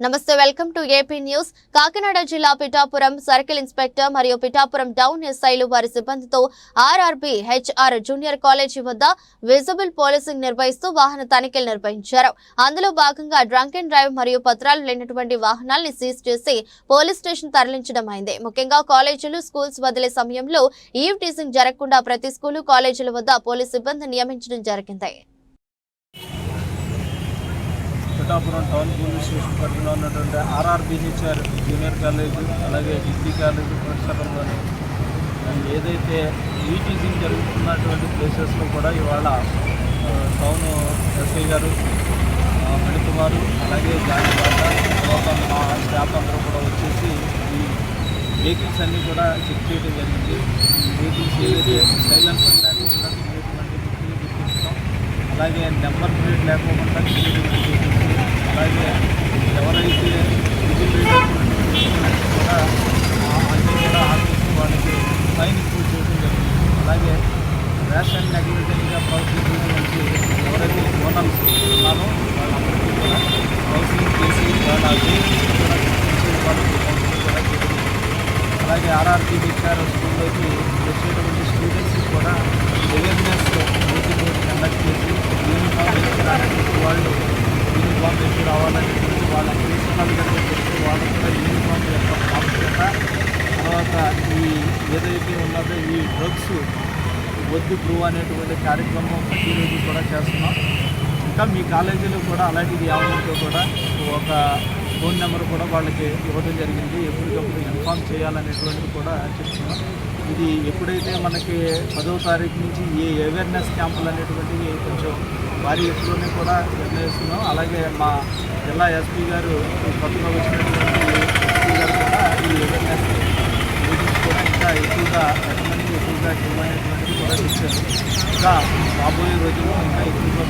నమస్తే welcome to AP news. Kakinada జిల్లా Pithapuram circle inspector మరియు పిఠాపురం డౌన్ ఎస్ఐలు వారి సిబ్బందితో ఆర్ఆర్బి హెచ్ఆర్ జూనియర్ కాలేజీ వద్ద విజిబుల్ పోలీసింగ్ నిర్వహిస్తూ వాహన తనిఖీలు నిర్వహించారు. అందులో భాగంగా డ్రంక్ అండ్ డ్రైవ్ మరియు పత్రాలు లేనటువంటి వాహనాల్ని సీజ్ చేసి పోలీస్ స్టేషన్ తరలించడం అయింది. ముఖ్యంగా కాలేజీలు స్కూల్స్ వదిలే సమయంలో ఈవ్ టీజింగ్ జరగకుండా ప్రతి స్కూలు కాలేజీల వద్ద పోలీస్ సిబ్బంది నియమించడం జరిగింది. పిఠాపురం టౌన్ పోలీస్ స్టేషన్ పరిధిలో ఉన్నటువంటి ఆర్ఆర్బిహెచ్ఆర్ జూనియర్ కాలేజ్ అలాగే డిగ్రీ కాలేజ్ పరిసరంలోని ఏదైతే ఈటీజింగ్ జరుగుతున్నటువంటి ప్లేసెస్లో కూడా ఇవాళ టౌన్ ఎస్ఐ గారు మణికుమారు అలాగే జాయింట్ తర్వాత మా స్టాఫ్ అందరూ కూడా వచ్చేసి ఈ వెహికల్స్ అన్నీ కూడా చెక్ చేయడం జరిగింది. వెహికల్స్ ఏదైతే సైలెన్సర్ లేకుండా అలాగే నెంబర్ ప్లేట్ లేకుండా జరిగింది అలాగే రేషన్ నెగ్లిజెంట్గా ప్రవర్తించడం నుంచి ఎవరైతే ఓనర్స్ ఉన్నారో వాళ్ళందరికీ కూడా కౌన్సిలింగ్ చేసి వాళ్ళ వెహికల్స్ కూడా గుర్తించి వాళ్ళకి కౌన్సిలింగ్ కూడా చేయడం అలాగే ఆర్ఆర్టీ విద్యార స్కూల్లోకి వచ్చేటువంటి స్టూడెంట్స్ కూడా అవేర్నెస్ మీటింగ్ కండక్ట్ చేసి యూనిఫామ్ వేసుకోవడానికి వాళ్ళు యూనిఫామ్ వేసి రావాలనేటువంటి వాళ్ళ ప్రిన్సిపల్ గారికి చెప్తే వాళ్ళు కూడా యూనిఫామ్ ఏదైతే ఉన్నదో ఈ డ్రగ్స్ వద్దు ప్రూవ్ అనేటువంటి కార్యక్రమం ప్రతిరోజు కూడా చేస్తున్నాం. ఇంకా మీ కాలేజీలో కూడా అలాంటిది ఏమంటే కూడా ఒక ఫోన్ నెంబర్ కూడా వాళ్ళకి ఇవ్వడం జరిగింది. ఎప్పటికప్పుడు ఇన్ఫామ్ చేయాలనేటువంటిది కూడా చెప్తున్నాం. ఇది ఎప్పుడైతే మనకి పదవ తారీఖు నుంచి ఏ అవేర్నెస్ క్యాంపులు అనేటువంటివి కొంచెం భారీ ఎప్పుడూ కూడా నిర్ణయిస్తున్నాం. అలాగే మా జిల్లా ఎస్పీ గారు కొత్తగా వచ్చినటువంటి ఎస్పీ గారు కూడా ఈ అవేర్నెస్ మీటింగ్స్ కూడా ఇంకా ఎక్కువగా పెట్టమని ఎక్కువగా కూడా ఇచ్చారు. ఇంకా రాబోయే రోజుల్లో ఇంకా ఎక్కువ